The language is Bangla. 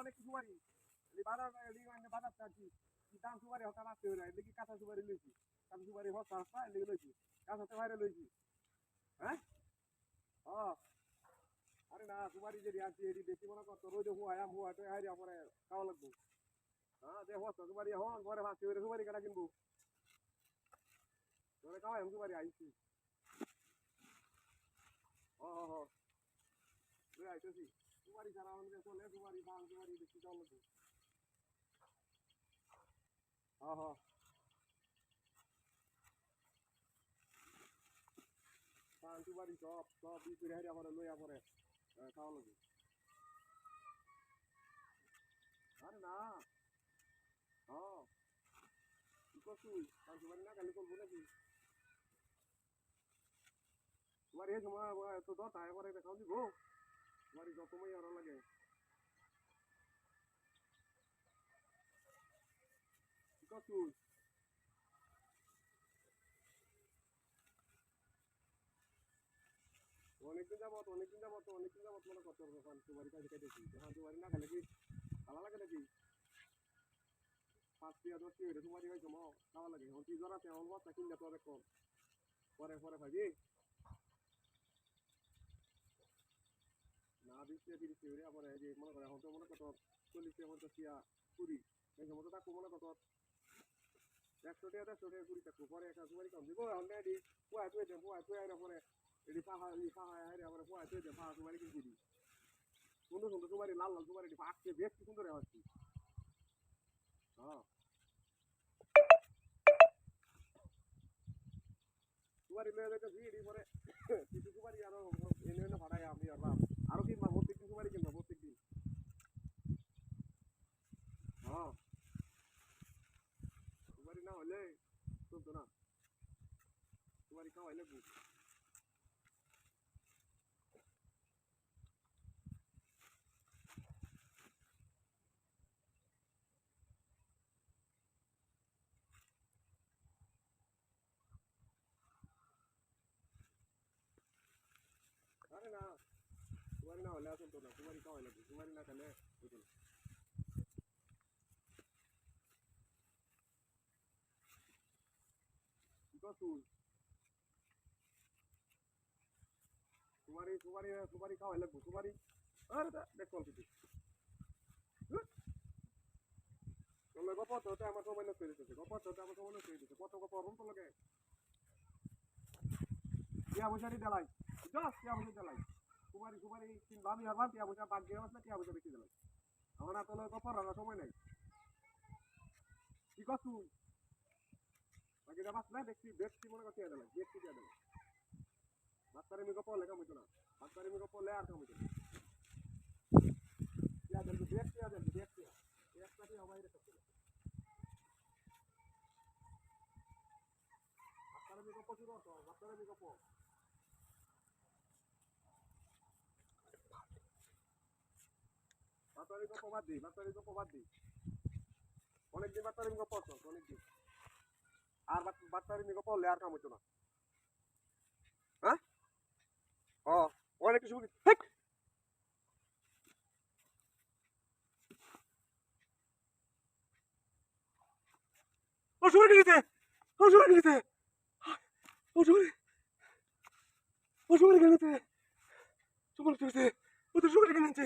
অনেক এই বাজার বাজার চাচ্ছি। দাম সুপারি হতা রাখতে হইলা এদিকে কাঁচা সুপারি লইছি? সুপারি হ্যাঁ? না, সুপারি যদি আসি এটি বেশি মনে করতো রোদে হুয়া, আম হুয়া তো পরে খাওয়া লাগবো। হ্যাঁ দে হস্তা সুপারি হন পরে ভাবছি ওই সুপারি কাটা কিনবো? তোরে সুপারি, আইছি। ও হো হো। সুপারি ছাড়া আমাদের চলে সুপারি বাং সুপারি বেশি চাল লাগবে হ্যাঁ হ্যাঁ সুপারি সব সব বিক্রি হারিয়া পরে লইয়া পরে খাওয়া লাগবে আরে না হ্যাঁ কি করছিস বাং সুপারি না খালি করব নাকি তোমার এই সময় তো দর তাই পরে দেখাও দিব তোমার যত সময় আরও লাগে। কি করছিস? অনেকদিন অনেকদিন তোমার খাইতেছি এখন তোমার না খেলে কি ভালো লাগে নাকি? পাঁচ টিয়া, দশ টিয়া তোমারই হয়েছে ম খাওয়া লাগে। এখন তুই জ্বর আছে এখন বস্তা কিনলে তো অনেক পরে পরে ভাবি না বিশ টিয়া তিরিশ পরে যে মনে করে এখন তো মনে কত চল্লিশ টিয়া পঞ্চাশ টিয়া কুড়ি। এই সময় তো থাকব মনে কত? একশো টিয়া দেড়শো টিয়া কুড়ি থাকব পরে একটা তোমারই কম দিব, এখন দি, পুয়া তুই দে, পুয়া তুই আইলে পরে এটি ই পাহা আইলে পরে পুয়া তুই দে পাহা তোমারই কিনছি দি। সুন্দর সুন্দর তোমারই লাল লাল তোমারই আজকে বেশ সুন্দর আসছি হ্যাঁ। তোমারই লয়ে যাইতে ভিড় পরে কিছু তোমারই আরও এনে এনে ভাড়াই আমি আর বাপ আরও কিনবা প্রত্যেক দিন তোমারই কিনবা প্রত্যেক দিন হ্যাঁ তোমারই না হলে চলতো না তোমারই খাওয়াইলে বুঝ আরে না তোমারই না হলে আর চলতো না তোমারই খাওয়াইলে বুঝ তোমারই না খেলে বুঝো কি করছুন তোমারই তোমারই তোমারই খাওয়াইলে বুঝ দেখ দেলাই দশ টিয়া পয়সা দেলাই কুমারি কুমারি তিন ভাবি দিয়ে আসলে টিয়া রাখার সময় নাই। কি করছু? বাকি দেবাস না দেখছি দেখছি মনে করছি দেলাই দেখছি দিয়ে দেলাই বাচ্চারে mi গপ লেখা হইতো না, বাচ্চারে mi গপ লে আর কাম হইতো না দেখছি টিয়া দেখছি একটা টিয়া বাইরে থাকতে বাচ্চারে mi গপ শুরু বাচ্চারে mi গপ বাচ্চারে গপ বাদ দি, বাচ্চারে গপ বাদ দি। অনেকদিন বাচ্চারে গপ পড়তো অনেকদিন আর বাচ্চারে mi গপ লে আর কাম হইতো না। হ্যাঁ? অনেক কিছু হেক! ও, শুনে গেছে ও, শুনে গেছে ও, শুনে ও, শুনে গেছে শুনে গেছে ও, তো শুনে গেছে